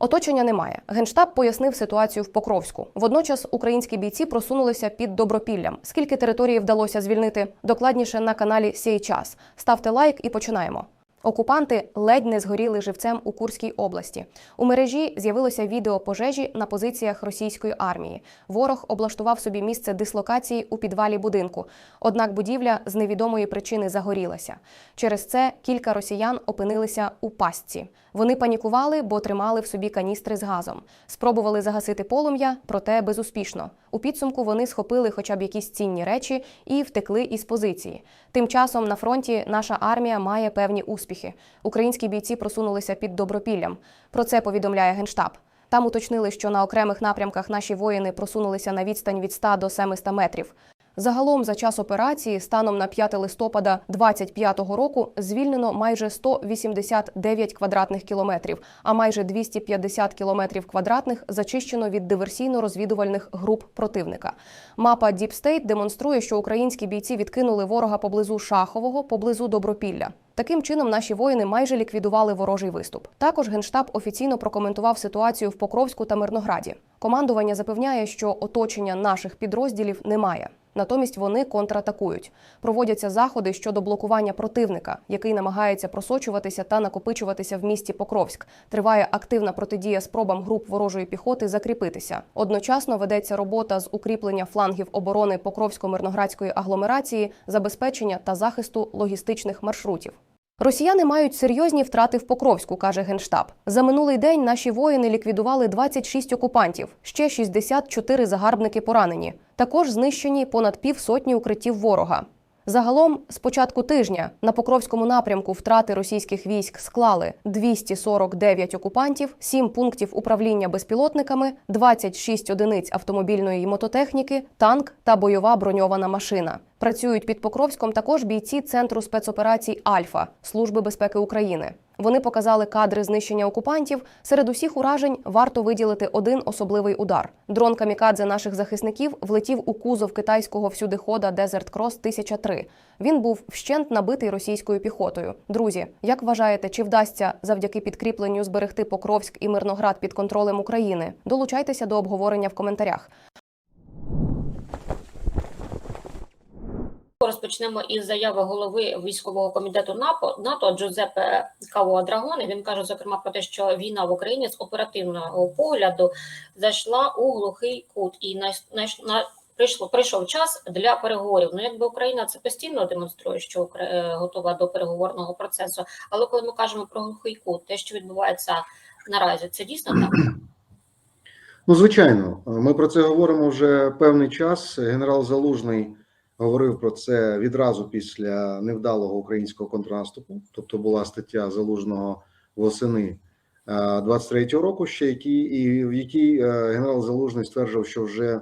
Оточення немає. Генштаб пояснив ситуацію в Покровську. Водночас українські бійці просунулися під добропіллям. Скільки території вдалося звільнити? Докладніше на каналі Сій час. Ставте лайк і починаємо. Окупанти ледь не згоріли живцем у Курській області. У мережі з'явилося відео пожежі на позиціях російської армії. Ворог облаштував собі місце дислокації у підвалі будинку. Однак будівля з невідомої причини загорілася. Через це кілька росіян опинилися у пастці. Вони панікували, бо тримали в собі каністри з газом. Спробували загасити полум'я, проте безуспішно. У підсумку вони схопили хоча б якісь цінні речі і втекли із позиції. Тим часом на фронті наша армія має певні успіхи. Українські бійці просунулися під добропіллям. Про це повідомляє генштаб. Там уточнили, що на окремих напрямках наші воїни просунулися на відстань від 100 до 700 метрів. Загалом за час операції станом на 5 листопада 2025 року звільнено майже 189 квадратних кілометрів, а майже 250 кілометрів квадратних зачищено від диверсійно-розвідувальних груп противника. Мапа State демонструє, що українські бійці відкинули ворога поблизу Шахового, поблизу Добропілля. Таким чином, наші воїни майже ліквідували ворожий виступ. Також генштаб офіційно прокоментував ситуацію в Покровську та Мирнограді. Командування запевняє, що оточення наших підрозділів немає. Натомість вони контратакують. Проводяться заходи щодо блокування противника, який намагається просочуватися та накопичуватися в місті Покровськ. Триває активна протидія спробам груп ворожої піхоти закріпитися. Одночасно ведеться робота з укріплення флангів оборони Покровсько-мирноградської агломерації, забезпечення та захисту логістичних маршрутів. Росіяни мають серйозні втрати в Покровську, каже генштаб. За минулий день наші воїни ліквідували 26 окупантів, ще 64 загарбники поранені. Також знищені понад півсотні укриттів ворога. Загалом, з початку тижня на Покровському напрямку втрати російських військ склали 249 окупантів, 7 пунктів управління безпілотниками, 26 одиниць автомобільної мототехніки, танк та бойова броньована машина. Працюють під Покровськом також бійці Центру спецоперацій Альфа Служби безпеки України. Вони показали кадри знищення окупантів. Серед усіх уражень варто виділити один особливий удар. Дрон камікадзе наших захисників влетів у кузов китайського всюдихода Desert Cross 1003. Він був вщент набитий російською піхотою. Друзі, як вважаєте, чи вдасться завдяки підкріпленню зберегти Покровськ і Мирноград під контролем України? Долучайтеся до обговорення в коментарях. Розпочнемо із заяви голови військового комітету НАПО НАТО Джузеппе Каво Драгони. Він каже зокрема про те, що війна в Україні з оперативного погляду зайшла у глухий кут, і на, на, на прийшло прийшов час для переговорів. Ну якби Україна це постійно демонструє, що Укра- е, готова до переговорного процесу. Але коли ми кажемо про глухий кут, те, що відбувається наразі, це дійсно так. Ну, звичайно, ми про це говоримо вже певний час. Генерал Залужний говорив про це відразу після невдалого українського контрнаступу. Тобто була стаття Залужного восени е, 23-го року, ще які і в якій е, генерал Залужний стверджував, що вже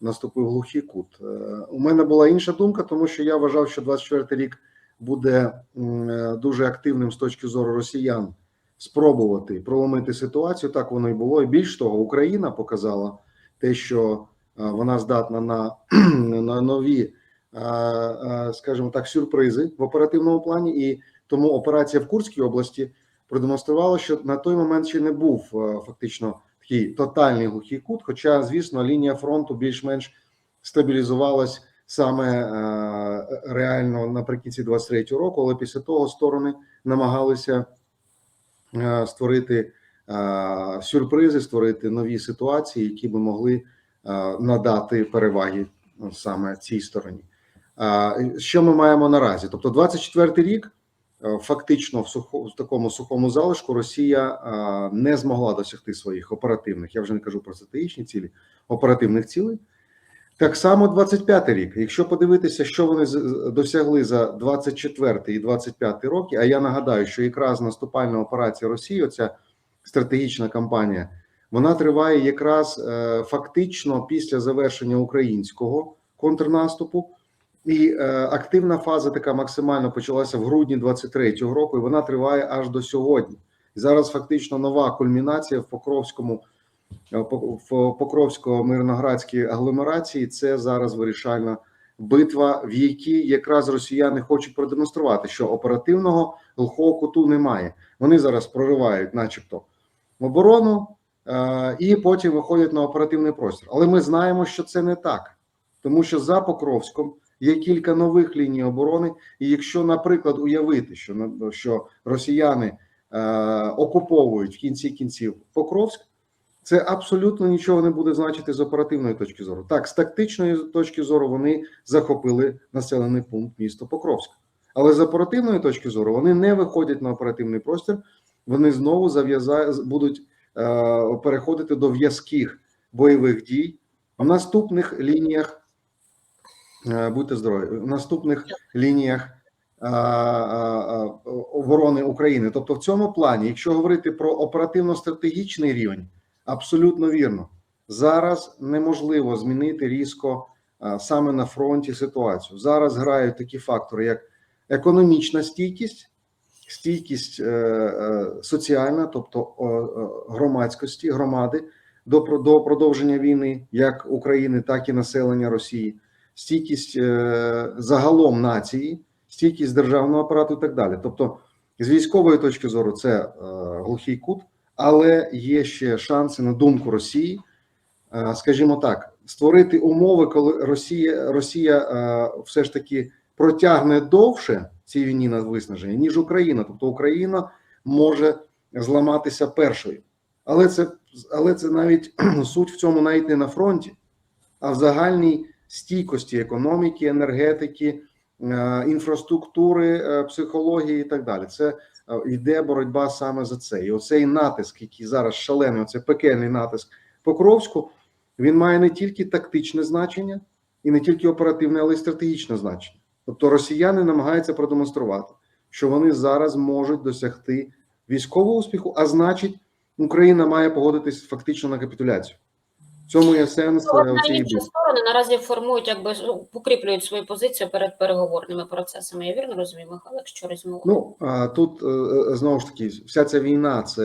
наступив глухий кут. Е, У мене була інша думка, тому що я вважав, що 24-й рік буде е, дуже активним з точки зору росіян спробувати проломити ситуацію. Так воно і було. І більш того, Україна показала те, що е, вона здатна на, на нові, е, е, скажімо так, сюрпризи в оперативному плані. І тому операція в Курській області продемонструвала, що на той момент ще не був е, фактично такий тотальний глухий кут. Хоча, звісно, лінія фронту більш-менш стабілізувалась саме е, реально наприкінці 23-го року, але після того сторони намагалися е, створити сюрпризи, створити нові ситуації, які би могли надати переваги саме цій стороні. Що ми маємо наразі? Тобто, 24-й рік е, фактично в сухо в такому сухому залишку Росія е, не змогла досягти своїх оперативних. Я вже не кажу про стратегічні цілі, оперативних цілей. Так само 25-й рік. Якщо подивитися, що вони досягли за 24 і 25 роки, а я нагадаю, що якраз наступальна операція Росії, оця стратегічна кампанія, вона триває якраз е, фактично після завершення українського контрнаступу. І е, активна фаза така максимально почалася в грудні 23-го року, і вона триває аж до сьогодні. Зараз фактично нова кульмінація в Покровському е, в Покровсько-Мирноградській агломерації. Це зараз вирішальна битва, в якій якраз росіяни хочуть продемонструвати, що оперативного глухого куту немає. Вони зараз проривають, начебто, оборону е, і потім виходять на оперативний простір. Але ми знаємо, що це не так, тому що за Покровськом є кілька нових ліній оборони. І якщо, наприклад, уявити, що що росіяни е, окуповують в кінці кінців Покровськ, це абсолютно нічого не буде значити з оперативної точки зору. Так, з тактичної точки зору вони захопили населений пункт місто Покровськ. Але з оперативної точки зору вони не виходять на оперативний простір, вони знову зав'язають будуть е, переходити до в'язких бойових дій в наступних лініях. Е, Будьте здорові, в наступних лініях е, е, оборони України. Тобто, в цьому плані, якщо говорити про оперативно-стратегічний рівень, абсолютно вірно. Зараз неможливо змінити різко саме на фронті ситуацію. Зараз грають такі фактори, як економічна стійкість, стійкість соціальна, тобто громадськості, громади до, до продовження війни, як України, так і населення Росії, стійкість е, загалом нації, стійкість державного апарату і так далі. Тобто, з військової точки зору, це е, глухий кут, але є ще шанси на думку Росії, е, скажімо так, створити умови, коли Росія, Росія все ж таки протягне довше цій війні на виснаження, ніж Україна. Тобто Україна може зламатися першою. Але це, але це навіть суть в цьому навіть не на фронті, а в загальній стійкості економіки, енергетики, е, інфраструктури, е, психології і так далі. Це е, йде боротьба саме за це. І оцей натиск, який зараз шалений, оцей пекельний натиск Покровську, він має не тільки тактичне значення і не тільки оперативне, але й стратегічне значення. Тобто росіяни намагаються продемонструвати, що вони зараз можуть досягти військового успіху, а значить, Україна має погодитись фактично на капітуляцію. В цьому є сенс Одна цієї сторони наразі формують, якби ну, покріплюють свою позицію перед переговорними процесами. Я вірно розумію, Михайло, якщо резюмувати? Ну а тут е, е, знову ж таки, вся ця війна це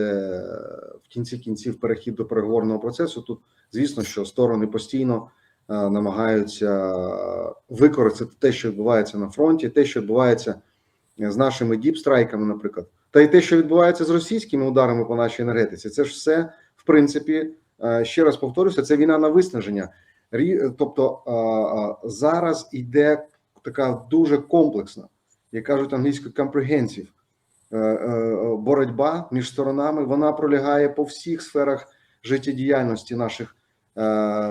в кінці кінців перехід до переговорного процесу. Тут звісно, що сторони постійно е, намагаються використати те, що відбувається на фронті, те, що відбувається з нашими діпстрайками, наприклад, та й те, що відбувається з російськими ударами по нашій енергетиці. Це ж все, в принципі, ще раз повторюся, це війна на виснаження. Тобто е, е, зараз йде така дуже комплексна, як кажуть англійською comprehensive, е, е, боротьба між сторонами. Вона пролягає по всіх сферах життєдіяльності наших е,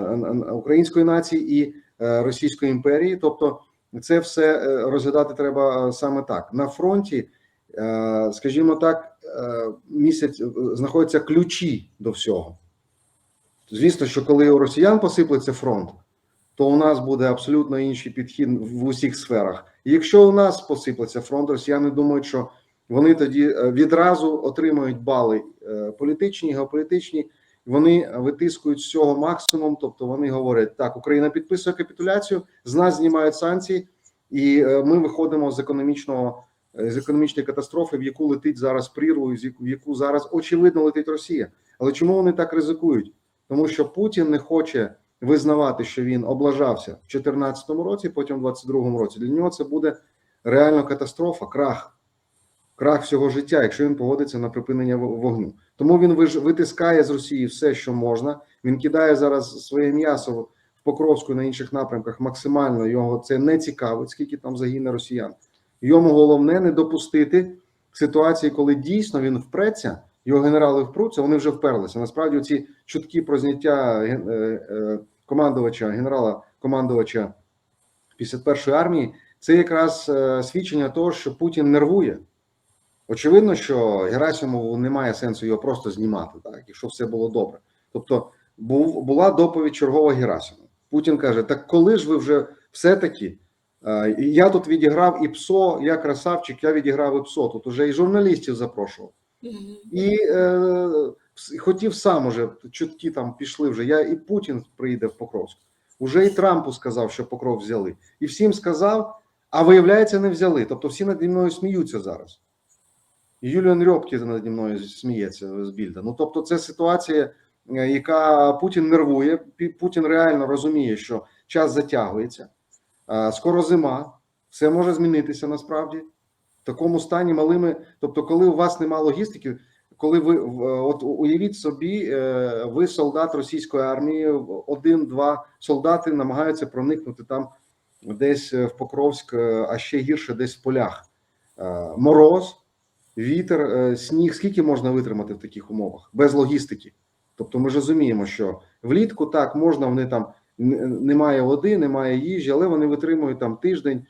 української нації і е, Російської імперії. Тобто, це все е, розглядати треба е, саме так. На фронті, е, скажімо так, е, місяць е, знаходяться ключі до всього. Звісно, що коли у росіян посиплеться фронт, то у нас буде абсолютно інший підхід в усіх сферах. І якщо у нас посиплеться фронт, росіяни думають, що вони тоді е, відразу отримують бали е, політичні, геополітичні. Вони витискують з цього максимум. Тобто вони говорять: так, Україна підписує капітуляцію, з нас знімають санкції, і е, ми виходимо з економічного з економічної катастрофи, в яку летить зараз прірву, в яку зараз очевидно летить Росія. Але чому вони так ризикують? Тому що Путін не хоче визнавати, що він облажався в 2014 році, потім в 2022 році. Для нього це буде реально катастрофа, крах, крах всього життя, якщо він погодиться на припинення вогню. Тому він витискає з Росії все, що можна. Він кидає зараз своє м'ясо в Покровську на інших напрямках максимально. Його це не цікавить, скільки там загине росіян. Йому головне не допустити ситуації, коли дійсно він впреться. Його генерали впруться, вони вже вперлися. Насправді, ці чутки про зняття е, е, командувача, генерала командувача 51-ї армії, це якраз е, свідчення того, що Путін нервує. Очевидно, що Герасимову немає сенсу його просто знімати, так, якщо все було добре. Тобто, був, була доповідь чергова Герасимова. Путін каже: так коли ж ви вже все-таки? Я тут відіграв і ПСО, я красавчик, я відіграв і ПСО. Тут уже і журналістів запрошував. І е, хотів сам уже чутки там пішли вже. Я і Путін приїде в Покровськ. Уже і Трампу сказав, що Покров взяли, і всім сказав, а виявляється, не взяли. Тобто всі наді мною сміються зараз. Юліан Рьопкі наді мною сміється з Більда. Ну тобто, це ситуація, е, яка Путін нервує. Путін реально розуміє, що час затягується, скоро зима, все може змінитися насправді. Такому стані малими, тобто, коли у вас нема логістики, коли ви в- от уявіть собі, е, ви солдат російської армії, один-два солдати намагаються проникнути там десь е, в Покровськ, е, а ще гірше десь в полях. Е, Мороз, вітер, е, сніг. Скільки можна витримати в таких умовах без логістики? Тобто, ми ж розуміємо, що влітку так можна, вони там немає води, немає їжі, але вони витримують там тиждень, е,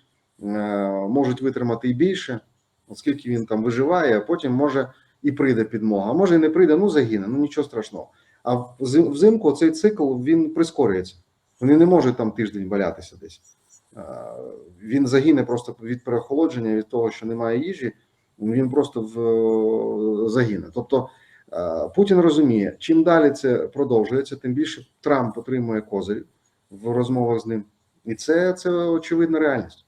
можуть витримати і більше, оскільки він там виживає, а потім може і прийде підмога. Може і не прийде, ну загине, ну нічого страшного. А взимку цей цикл він прискорюється. Вони не можуть там тиждень валятися десь. Е, Він загине просто від переохолодження, від того, що немає їжі, він просто в загине. Тобто е, Путін розуміє, чим далі це продовжується, тим більше Трамп отримує козирів в розмовах з ним, і це, це очевидна реальність.